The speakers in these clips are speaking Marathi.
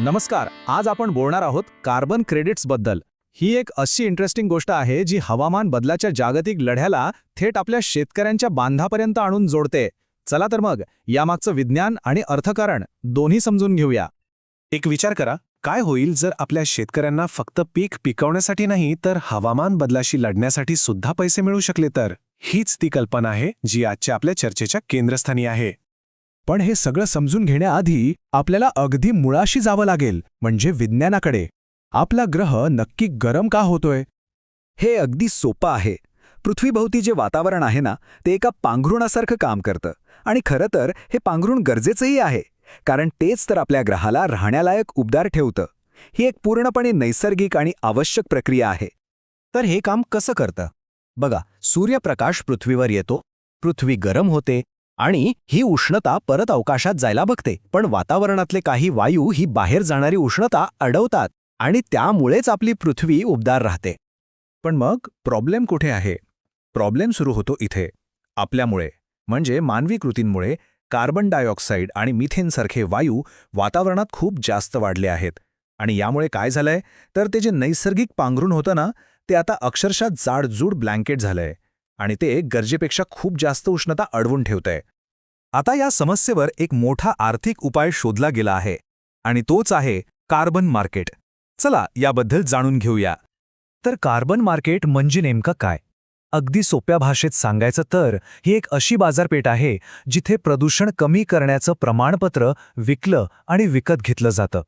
नमस्कार आज आपण बोलणार आहोत कार्बन क्रेडिट्सबद्दल. ही एक अशी इंटरेस्टिंग गोष्ट आहे जी हवामान बदलाच्या जागतिक लढ्याला थेट आपल्या शेतकऱ्यांच्या बांधापर्यंत आणून जोडते. चला तर मग यामागचं विज्ञान आणि अर्थकारण दोन्ही समजून घेऊया. एक विचार करा काय होईल जर आपल्या शेतकऱ्यांना फक्त पीक पिकवण्यासाठी नाही तर हवामान बदलाशी लढण्यासाठी सुद्धा पैसे मिळू शकले तर? हीच ती कल्पना आहे जी आजच्या आपल्या चर्चेच्या केंद्रस्थानी आहे. पण हे सगळं समजून घेण्याआधी आपल्याला अगदी मुळाशी जावं लागेल म्हणजे विज्ञानाकडे. आपला ग्रह नक्की गरम का होतोय? हे अगदी सोपं आहे. पृथ्वीभोवती जे वातावरण आहे ना ते एका पांघरुणासारखं काम करतं. आणि खरं तर हे पांघरुण गरजेचंही आहे कारण तेच तर आपल्या ग्रहाला राहण्यालायक उबदार ठेवतं. ही एक पूर्णपणे नैसर्गिक आणि आवश्यक प्रक्रिया आहे. तर हे काम कसं करतं? बघा सूर्यप्रकाश पृथ्वीवर येतो. पृथ्वी गरम होते आणि ही उष्णता परत अवकाशात जायला बघते. पण वातावरणातले काही वायू ही बाहेर जाणारी उष्णता अडवतात आणि त्यामुळेच आपली पृथ्वी उबदार राहते. पण मग प्रॉब्लेम कुठे आहे? प्रॉब्लेम सुरू होतो इथे. आपल्यामुळे म्हणजे मानवी कृतींमुळे कार्बन डायऑक्साईड आणि मिथेनसारखे वायू वातावरणात खूप जास्त वाढले आहेत. आणि यामुळे काय झालंय? तर ते जे नैसर्गिक पांघरून होतं ना ते आता अक्षरशः जाडजूड ब्लँकेट झालंय. आणि ते गरजेपेक्षा खूप जास्त उष्णता अडवून ठेवतंय. आता या समस्येवर एक मोठा आर्थिक उपाय शोधला गेला आहे आणि तोच आहे कार्बन मार्केट. चला याबद्दल जाणून घेऊया. तर कार्बन मार्केट म्हणजे नेमकं काय? अगदी सोप्या भाषेत सांगायचं तर ही एक अशी बाजारपेठ आहे जिथे प्रदूषण कमी करण्याचं प्रमाणपत्र विकलं आणि विकत घेतलं जातं.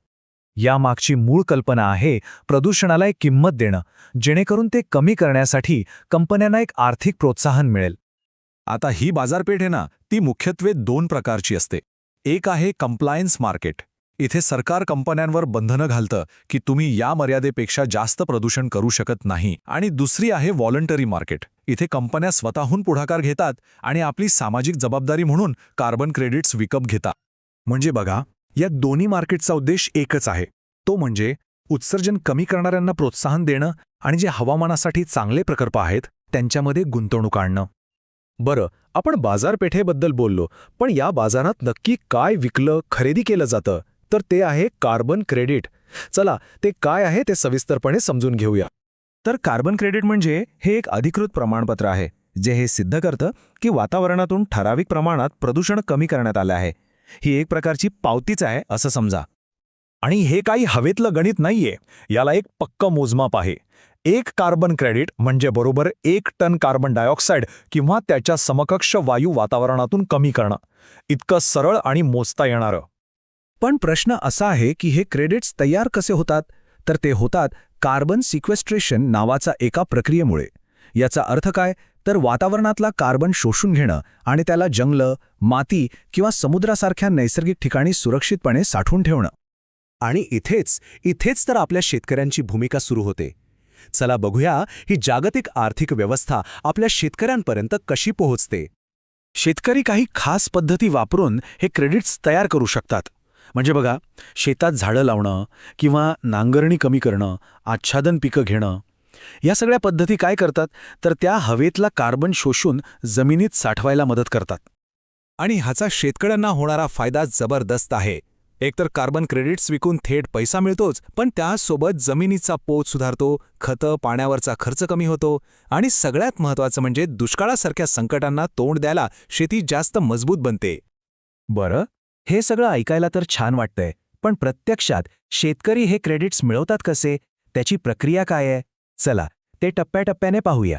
यामागची मूळ कल्पना आहे प्रदूषणाला एक किंमत देणं जेणेकरून ते कमी करण्यासाठी कंपन्यांना एक आर्थिक प्रोत्साहन मिळेल. आता ही बाजारपेठ आहे ना ती मुख्यत्वे दोन प्रकारची असते. एक आहे कंप्लायन्स मार्केट इथे सरकार कंपन्यांवर बंधनं घालतं की तुम्ही या मर्यादेपेक्षा जास्त प्रदूषण करू शकत नाही. आणि दुसरी आहे व्हॉलंटरी मार्केट इथे कंपन्या स्वतःहून पुढाकार घेतात आणि आपली सामाजिक जबाबदारी म्हणून कार्बन क्रेडिट्स विकत घेतात. म्हणजे बघा या दोन्ही मार्केटचा उद्देश एकच आहे. तो म्हणजे उत्सर्जन कमी करणाऱ्यांना प्रोत्साहन देणं आणि जे हवामानासाठी चांगले प्रकल्प आहेत त्यांच्यामध्ये गुंतवणूक आणणं. बरं आपण बाजारपेठेबद्दल बोललो पण या बाजारात नक्की काय विकलं खरेदी केलं जातं? तर ते आहे कार्बन क्रेडिट. चला ते काय आहे ते सविस्तरपणे समजून घेऊया. तर कार्बन क्रेडिट म्हणजे हे एक अधिकृत प्रमाणपत्र आहे जे हे सिद्ध करतं की वातावरणातून ठराविक प्रमाणात प्रदूषण कमी करण्यात आलं आहे. ही एक प्रकारची पावतीच आहे असं समजा. आणि हे काही हवेतलं गणित नाहीये याला एक पक्क मोजमाप आहे. एक कार्बन क्रेडिट म्हणजे बरोबर एक टन कार्बन डायऑक्साईड किंवा त्याच्या समकक्ष वायू वातावरणातून कमी करणं. इतकं सरळ आणि मोजता येणारं. पण प्रश्न असा आहे की हे क्रेडिट्स तयार कसे होतात? तर ते होतात कार्बन सिक्वेस्ट्रेशन नावाचा एका प्रक्रियेमुळे. याचा अर्थ काय? तर वातावरणातला कार्बन शोषून घेणं आणि त्याला जंगलं माती किंवा समुद्रासारख्या नैसर्गिक ठिकाणी सुरक्षितपणे साठवून ठेवणं. आणि इथेच इथेच तर आपल्या शेतकऱ्यांची भूमिका सुरू होते. चला बघूया ही जागतिक आर्थिक व्यवस्था आपल्या शेतकऱ्यांपर्यंत कशी पोहोचते. शेतकरी काही खास पद्धती वापरून हे क्रेडिट्स तयार करू शकतात. म्हणजे बघा शेतात झाडं लावणं किंवा नांगरणी कमी करणं आच्छादन पिकं घेणं या सगळ्या पद्धती काय करतात? तर त्या हवेतला कार्बन शोषून जमिनीत साठवायला मदत करतात. आणि ह्याचा शेतकऱ्यांना होणारा फायदा जबरदस्त आहे. एकतर कार्बन क्रेडिट्स विकून थेट पैसा मिळतोच पण त्यासोबत जमिनीचा पोत सुधारतो खतं पाण्यावरचा खर्च कमी होतो आणि सगळ्यात महत्त्वाचं म्हणजे दुष्काळासारख्या संकटांना तोंड द्यायला शेती जास्त मजबूत बनते. बरं? हे सगळं ऐकायला तर छान वाटतंय पण प्रत्यक्षात शेतकरी हे क्रेडिट्स मिळवतात कसे? त्याची प्रक्रिया काय आहे? चला ते टप्प्याटप्प्याने पाहूया.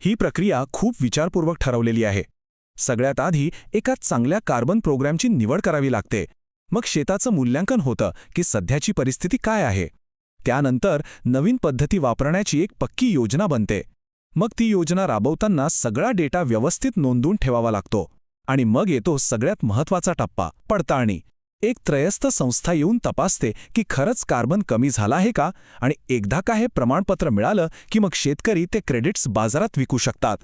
ही प्रक्रिया खूप विचारपूर्वक ठरवलेली आहे. सगळ्यात आधी एका चांगल्या कार्बन प्रोग्रॅमची निवड करावी लागते. मग शेताचं मूल्यांकन होतं की सध्याची परिस्थिती काय आहे. त्यानंतर नवीन पद्धती वापरण्याची एक पक्की योजना बनते. मग ती योजना राबवताना सगळा डेटा व्यवस्थित नोंदवून ठेवावा लागतो. आणि मग येतो सगळ्यात महत्त्वाचा टप्पा पडताळणी. एक त्रयस्थ संस्था येऊन तपासते की खरंच कार्बन कमी झाला आहे का आणि एकदा का हे प्रमाणपत्र मिळालं की मग शेतकरी ते क्रेडिट्स बाजारात विकू शकतात.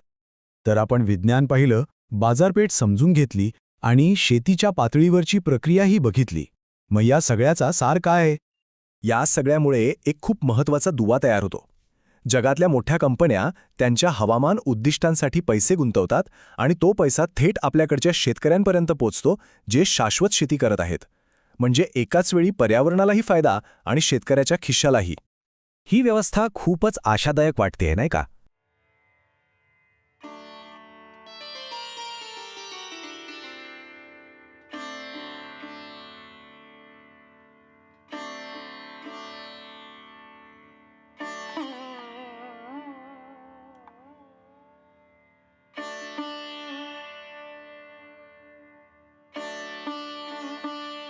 तर आपण विज्ञान पाहिलं बाजारपेठ समजून घेतली आणि शेतीच्या पातळीवरची प्रक्रियाही बघितली. मग या सगळ्याचा सार काय आहे? या सगळ्यामुळे एक खूप महत्त्वाचा दुवा तयार होतो. जगातल्या मोठ्या कंपन्या त्यांच्या हवामान उद्दिष्टांसाठी पैसे गुंतवतात आणि तो पैसा थेट आपल्याकडच्या शेतकऱ्यांपर्यंत पोचतो जे शाश्वत शेती करत आहेत. म्हणजे एकाच वेळी पर्यावरणालाही फायदा आणि शेतकऱ्याच्या खिशालाही ही व्यवस्था खूपच आशादायक वाटते नाही का?